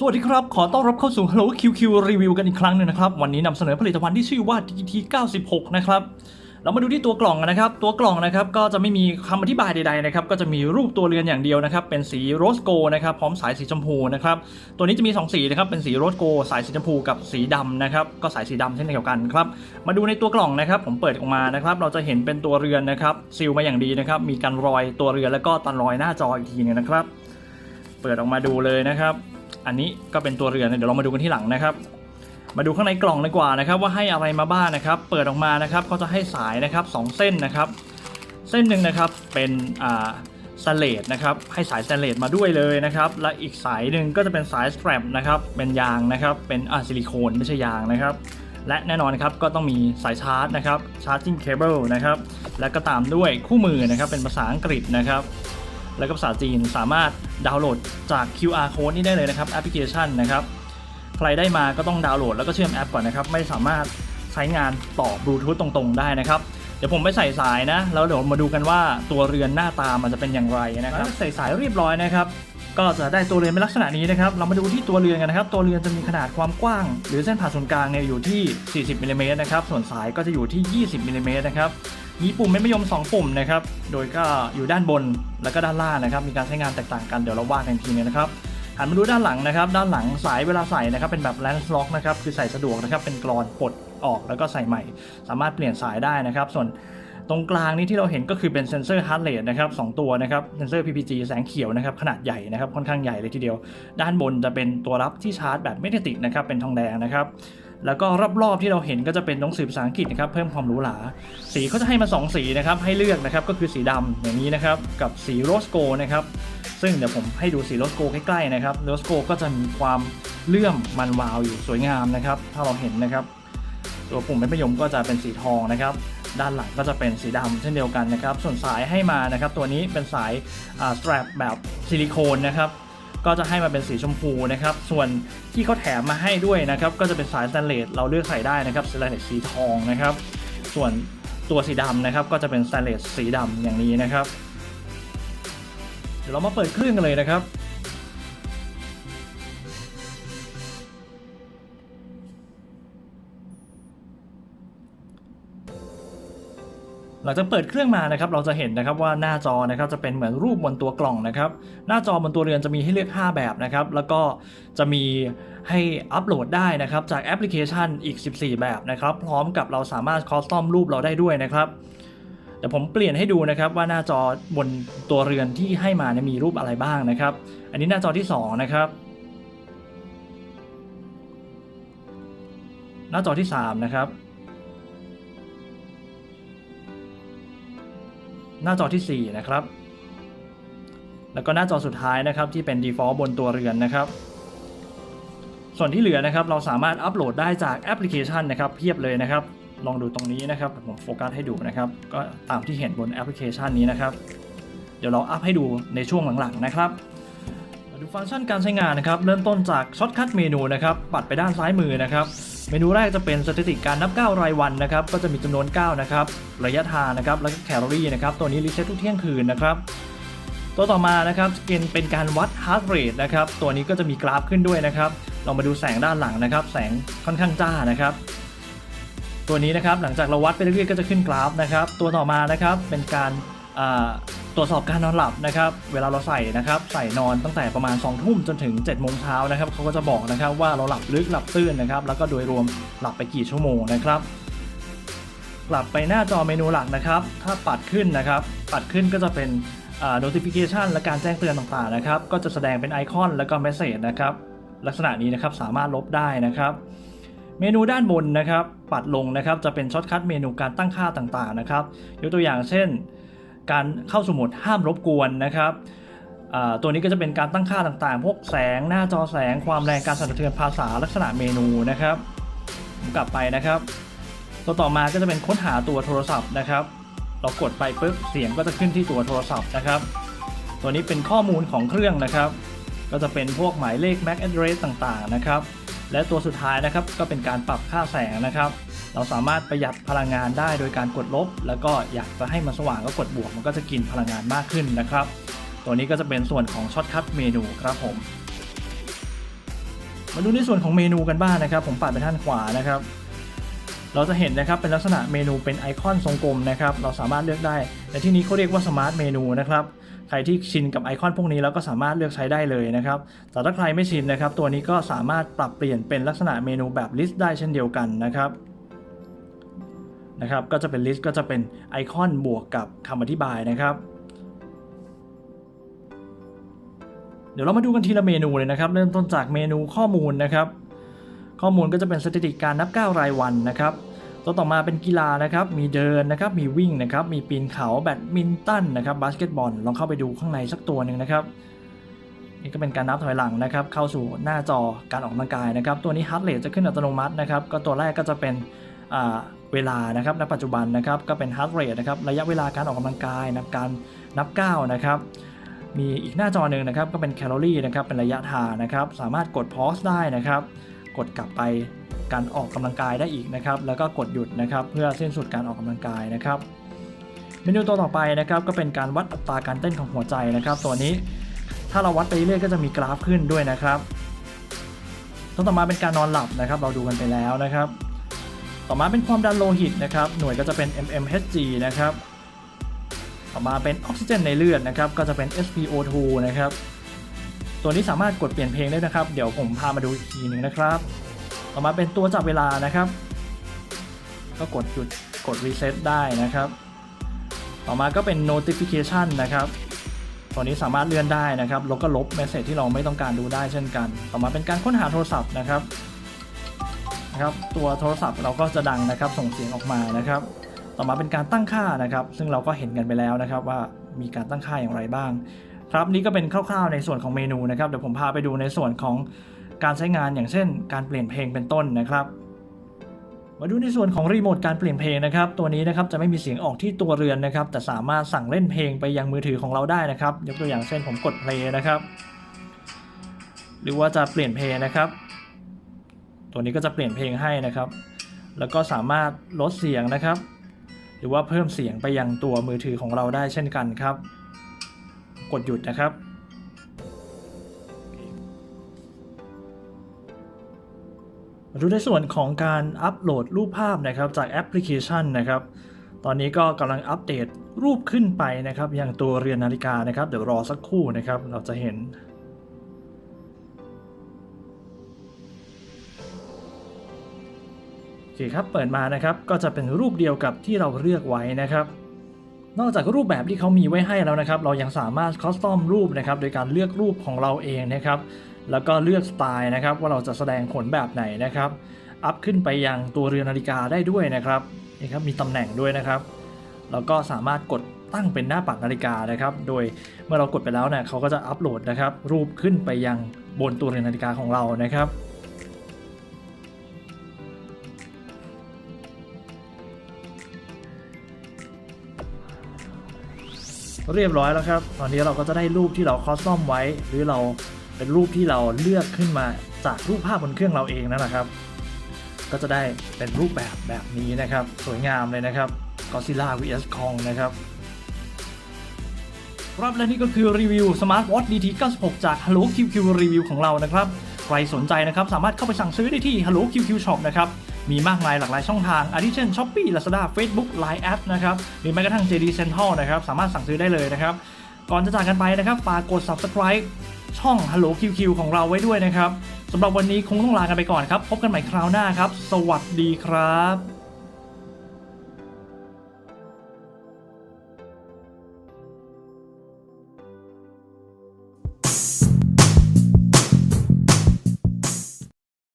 สวัสดีครับ ขอต้อนรับเข้าสู่ Hello QQ Review กันอีกครั้งหนึ่งนะครับ วันนี้นำเสนอผลิตภัณฑ์ที่ชื่อว่า DT 96นะครับ เรามาดูที่ตัวกล่องนะครับ ตัวกล่องนะครับก็จะไม่มีคำอธิบายใดๆนะครับ ก็จะมีรูปตัวเรือนอย่างเดียวนะครับ เป็นสีโรสโกนะครับ พร้อมสายสีชมพูนะครับ ตัวนี้จะมี 2 สีนะครับ เป็นสีโรสโก สายสีชมพูกับสีดำนะครับ ก็สายสีดำเช่นเดียวกันครับ มาดูในตัวกล่องนะครับ ผมเปิดออกมานะครับ เราจะเห็นเป็นตัวเรือนนะครับ ซีลมาอย่างดีนะครับ มีการรอยตัวเรือนแล้วก็ตันรอยหน้าจออีกทีนึงนะครับ เปิดออกมาดูเลยนะครับ อันนี้ก็เป็นตัวเรือนเดี๋ยวเรามาดูกันที่หลังนะครับ มาดูข้างในกล่องดีกว่านะครับ ว่าให้อะไรมาบ้างนะครับ เปิดออกมานะครับก็จะให้สายนะครับสองเส้นนะครับ เส้นหนึ่งนะครับเป็นอ่าสเลดนะครับให้สายสเลดมาด้วยเลยนะครับและอีกสายหนึ่งก็จะเป็นสายสแตรปนะครับเป็นยางนะครับเป็นอ่าซิลิโคนไม่ใช่ยางนะครับ และแน่นอนครับก็ต้องมีสายชาร์จนะครับ charging cable นะครับและก็ตามด้วยคู่มือนะครับเป็นภาษาอังกฤษนะครับ แล้วก็ภาษาจีนสามารถดาวน์โหลดจาก QR code นี่ได้เลยนะครับแอปพลิเคชันนะครับใครได้มาก็ต้องดาวน์โหลดแล้วก็เชื่อมแอปก่อนนะครับไม่สามารถใช้งานต่อบลูทูธตรงๆ ได้นะครับเดี๋ยวผมไปใส่สายนะ แล้วเดี๋ยวมาดูกันว่าตัวเรือนหน้าตามันจะเป็นอย่างไรนะครับใส่สายเรียบร้อยนะครับ ก็จะได้ตัวเรือนเป็นลักษณะนี้นะครับ เรามาดูที่ตัวเรือนกันนะครับ ตัวเรือนจะมีขนาดความกว้าง หรือเส้นผ่าศูนย์กลางเนี่ยอยู่ที่ 40มิลลิเมตรนะครับ ส่วนสายก็จะอยู่ที่ 20มิลลิเมตรนะครับ มีปุ่มเม็ดมะยม 2 ปุ่มนะครับ โดยก็อยู่ด้านบนแล้วก็ด้านล่างนะครับ มีการใช้งานแตกต่างกัน เดี๋ยวเราว่ากันทีนึงนะครับหันมาดูด้านหลังนะครับ ด้านหลังสายเวลาใส่นะครับ เป็นแบบ lens lock นะครับ คือใส่สะดวกนะครับ เป็นกรอนปลดออกแล้วก็ใส่ใหม่ สามารถเปลี่ยนสายได้นะครับ ส่วนตรงกลางนี้ที่เราเห็นก็คือเป็นเซนเซอร์ heart rate นะครับสองตัวนะครับ เซนเซอร์ PPG แสงเขียวนะครับ ขนาดใหญ่นะครับ ค่อนข้างใหญ่เลยทีเดียว ด้านบนจะเป็นตัวรับที่ชาร์จแบบไม่ติดนะครับ เป็นทองแดงนะครับ แล้วก็รอบๆที่เราเห็นก็จะเป็นหนังสือภาษาอังกฤษนะครับเพิ่มความหรูหราสีเขาจะให้มา 2 สีนะครับให้เลือกนะครับก็คือสีดำอย่างนี้นะครับกับสีโรสโกนะครับซึ่งเดี๋ยวผมให้ดูสีโรสโกใกล้ๆนะครับโรสโกก็จะมีความเลื่อมมันวาวอยู่สวยงามนะครับถ้าเราเห็นนะครับ ตัวปุ่มเม็ดมะยมก็จะเป็นสีทองนะครับด้านหลังก็จะเป็นสีดำเช่นเดียวกันนะครับส่วนสายให้มานะครับตัวนี้เป็นสายสตรปแบบซิลิโคนนะครับ ก็จะให้มาเป็นสีชมพูนะครับ ส่วนที่เขาแถมมาให้ด้วยนะครับ ก็จะเป็นสายสแตนเลสเราเลือกใส่ได้นะครับสแตนเลสสีทองนะครับ ส่วนตัวสีดำนะครับ ก็จะเป็นสแตนเลสสีดำอย่างนี้นะครับ เดี๋ยวเรามาเปิดเครื่องกันเลยนะครับ หลังจากเปิดเครื่องมานะครับเราจะเห็นนะครับว่าหน้าจอนะครับจะเป็นเหมือนรูปบนตัวกล่องนะครับหน้าจอบนตัวเรือนจะมีให้เลือก 5 แบบนะครับแล้วก็จะมีให้อัปโหลดได้นะครับจากแอปพลิเคชันอีก 14 แบบนะครับพร้อมกับเราสามารถคอสตอมรูปเราได้ด้วยนะครับเดี๋ยวผมเปลี่ยนให้ดูนะครับว่าหน้าจอบนตัวเรือนที่ให้มาเนี่ยมีรูปอะไรบ้างนะครับ อันนี้หน้าจอที่ 2 นะครับ หน้าจอที่ 3 นะครับ หน้าจอที่ 4 นะครับ แล้วก็หน้าจอสุดท้ายนะครับที่เป็น default บนตัวเรือนนะครับ ส่วนที่เหลือนะครับเราสามารถอัปโหลดได้จากแอปพลิเคชันนะครับเพียบเลยนะครับ ลองดูตรงนี้นะครับผมโฟกัสให้ดูนะครับ ก็ตามที่เห็นบนแอปพลิเคชันนี้นะครับ เดี๋ยวเราอัพให้ดูในช่วงหลังๆนะครับมาดูฟังก์ชันการใช้งานนะครับ เริ่มต้นจากช็อตคัทเมนูนะครับ ปัดไปด้านซ้ายมือนะครับ เมนูแรกจะเป็นสถิติการนับก้าวรายวันนะครับ ก็จะมีจำนวนก้าวนะครับ ระยะทางนะครับ แล้วก็แคลอรี่นะครับ ตัวนี้รีเซ็ตทุกเที่ยงคืนนะครับ ตัวต่อมานะครับเป็นเป็นการวัด heart rate นะครับ ตัวนี้ก็จะมีกราฟขึ้นด้วยนะครับ เรามาดูแสงด้านหลังนะครับ แสงค่อนข้างจ้านะครับ ตัวนี้นะครับหลังจากเราวัดไปเรื่อยๆก็จะขึ้นกราฟนะครับ ตัวต่อมานะครับเป็นการ ตรวจสอบการนอนหลับนะครับเวลาเราใส่นะครับใส่นอนตั้งแต่ประมาณ2ทุ่มจนถึง7โมงเช้านะครับเขาก็จะบอกนะครับว่าเราหลับลึกหลับตื้นนะครับแล้วก็โดยรวมหลับไปกี่ชั่วโมงนะครับกลับไปหน้าจอเมนูหลักนะครับ ถ้าปัดขึ้นนะครับ ปัดขึ้นก็จะเป็น notification และการแจ้งเตือนต่างๆนะครับ ก็จะแสดงเป็นไอคอนแล้วก็ message นะครับ ลักษณะนี้นะครับสามารถลบได้นะครับ เมนูด้านบนนะครับ ปัดลงนะครับ จะเป็นช็อตคัทเมนูการตั้งค่าต่างๆนะครับ ยกตัวอย่างเช่น การเข้าสู่โหมดห้ามรบกวนนะครับตัวนี้ก็จะเป็นการตั้งค่าต่างๆ พวกแสงหน้าจอแสงความแรงการสั่นสะเทือนภาษาลักษณะเมนูนะครับ กลับไปนะครับ ตัวต่อมาก็จะเป็นค้นหาตัวโทรศัพท์นะครับ เรากดไปปุ๊บเสียงก็จะขึ้นที่ตัวโทรศัพท์นะครับ ตัวนี้เป็นข้อมูลของเครื่องนะครับ ก็จะเป็นพวกหมายเลข MAC address ต่างๆนะครับ และตัวสุดท้ายนะครับก็เป็นการปรับค่าแสงนะครับ เราสามารถประหยัดพลังงานได้โดยการกดลบ แล้วก็อยากจะให้มันสว่างก็กดบวก มันก็จะกินพลังงานมากขึ้นนะครับ ตัวนี้ก็จะเป็นส่วนของช็อตคัทเมนูครับผม มาดูในส่วนของเมนูกันบ้างนะครับ ผมปัดไปด้านขวานะครับ เราจะเห็นนะครับเป็นลักษณะเมนูเป็นไอคอนทรงกลมนะครับ เราสามารถเลือกได้ในที่นี้เขาเรียกว่าสมาร์ทเมนูนะครับใครที่ชินกับไอคอนพวกนี้แล้วก็สามารถเลือกใช้ได้เลยนะครับ แต่ถ้าใครไม่ชินนะครับ ตัวนี้ก็สามารถปรับเปลี่ยนเป็นลักษณะเมนูแบบลิสต์ได้เช่นเดียวกันนะครับ นะครับ ก็จะเป็นลิสต์ก็จะเป็นไอคอนบวกกับคำอธิบายนะครับ เดี๋ยวเรามาดูกันทีละเมนูเลยนะครับ เริ่มต้นจากเมนูข้อมูลนะครับ ข้อมูลก็จะเป็นสถิติการนับก้าวรายวันนะครับตัวต่อมาเป็นกีฬานะครับ มีเดินนะครับ มีวิ่งนะครับ มีปีนเขาแบดมินตันนะครับบาสเกตบอลลองเข้าไปดูข้างในสักตัวหนึ่งนะครับนี่ก็เป็นการนับถอยหลังนะครับ เข้าสู่หน้าจอการออกกำลังกายนะครับ ตัวนี้ฮาร์ดเรทจะขึ้นอัตโนมัตินะครับ ก็ตัวแรกก็จะเป็นอ่า เวลานะครับณปัจจุบันนะครับก็เป็นฮาร์ดเรทนะครับระยะเวลาการออกกำลังกายนับการนับก้าวนะครับมีอีกหน้าจอหนึ่งนะครับก็เป็นแคลอรี่นะครับเป็นระยะทางนะครับสามารถกดพอสได้นะครับกดกลับไปการออกกำลังกายได้อีกนะครับแล้วก็กดหยุดนะครับเพื่อสิ้นสุดการออกกำลังกายนะครับเมนูตัวต่อไปนะครับก็เป็นการวัดอัตราการเต้นของหัวใจนะครับตัวนี้ถ้าเราวัดไปเรื่อยก็จะมีกราฟขึ้นด้วยนะครับตัวต่อมาเป็นการนอนหลับนะครับ เราดูกันไปแล้วนะครับ ต่อมาเป็นความดันโลหิตนะครับ หน่วยก็จะเป็น mmHg นะครับ ต่อมาเป็นออกซิเจนในเลือดนะครับ ก็จะเป็น SpO2 นะครับ ตัวนี้สามารถกดเปลี่ยนเพลงได้นะครับ เดี๋ยวผมพามาดูอีกทีหนึ่งนะครับ ต่อมาเป็นตัวจับเวลานะครับ ก็กดหยุดกดรีเซ็ตได้นะครับ ต่อมาก็เป็น notification นะครับตัวนี้สามารถเลื่อนได้นะครับแล้วก็ลบเมสเซจที่เราไม่ต้องการดูได้เช่นกัน ต่อมาเป็นการค้นหาโทรศัพท์นะครับ นะครับ ตัวโทรศัพท์เราก็จะดังนะครับ ส่งเสียงออกมานะครับ ต่อมาเป็นการตั้งค่านะครับ ซึ่งเราก็เห็นกันไปแล้วนะครับ ว่ามีการตั้งค่าอย่างไรบ้าง ครับนี่ก็เป็นคร่าวๆในส่วนของเมนูนะครับเดี๋ยวผมพาไปดูในส่วนของการใช้งานอย่างเช่น การเปลี่ยนเพลงเป็นต้นนะครับมาดูในส่วนของรีโมทการเปลี่ยนเพลงนะครับ ตัวนี้นะครับจะไม่มีเสียงออกที่ตัวเรือนนะครับ แต่สามารถสั่งเล่นเพลงไปยังมือถือของเราได้นะครับ ยกตัวอย่างเช่นผมกดเพลงนะครับ หรือว่าจะเปลี่ยนเพลงนะครับ ตัวนี้ก็จะเปลี่ยนเพลงให้นะครับ แล้วก็สามารถลดเสียงนะครับ หรือว่าเพิ่มเสียงไปยังตัวมือถือของเราได้เช่นกันครับ กดหยุดนะครับมาดูในส่วนของการอัปโหลดรูปภาพนะครับจากแอปพลิเคชันนะครับ ตอนนี้ก็กำลังอัปเดตรูปขึ้นไปนะครับอย่างตัวเรือนนาฬิกานะครับ เดี๋ยวรอสักครู่นะครับ เราจะเห็น คครับเปิดมานะครับก็จะเป็นรูปเดียวกับที่เราเลือกไว้นะครับ นอกจากรูปแบบที่เขามีไว้ให้แล้วนะครับ เรายังสามารถคอสตอมรูปนะครับโดยการเลือกรูปของเราเองนะครับ แล้วก็เลือกสไตล์นะครับ ว่าเราจะแสดงผลแบบไหนนะครับ อัพขึ้นไปยังตัวเรือนนาฬิกาได้ด้วยนะครับนี่ครับมีตำแหน่งด้วยนะครับแล้วก็สามารถกดตั้งเป็นหน้าปัดนาฬิกานะครับ โดยเมื่อเรากดไปแล้วเนี่ยเขาก็จะอัปโหลดนะครับ รูปขึ้นไปยังบนตัวเรือนนาฬิกาของเรานะครับ เรียบร้อยแล้วครับ ตอนนี้เราก็จะได้รูปที่เราคอสตอมไว้ หรือเราเป็นรูปที่เราเลือกขึ้นมาจากรูปภาพบนเครื่องเราเองนั่นแหละครับ ก็จะได้เป็นรูปแบบแบบนี้นะครับ สวยงามเลยนะครับ Godzilla vs Kong นะครับครับและนี่ก็คือรีวิว Smart Watch DT 96 จาก Hello QQ Review ของเรานะครับ ใครสนใจนะครับ สามารถเข้าไปสั่งซื้อได้ที่ Hello QQ Shop นะครับ มีมากมายหลากหลายช่องทางอาทิเช่น Shopee Lazada Facebook Line App นะครับหรือแม้กระทั่ง JD Central นะครับสามารถสั่งซื้อได้เลยนะครับ ก่อนจะจากกันไปนะครับฝากกด Subscribe ช่อง Hello QQ ของเราไว้ด้วยนะครับสำหรับวันนี้คงต้องลากันไปก่อนครับ พบกันใหม่คราวหน้าครับ สวัสดีครับ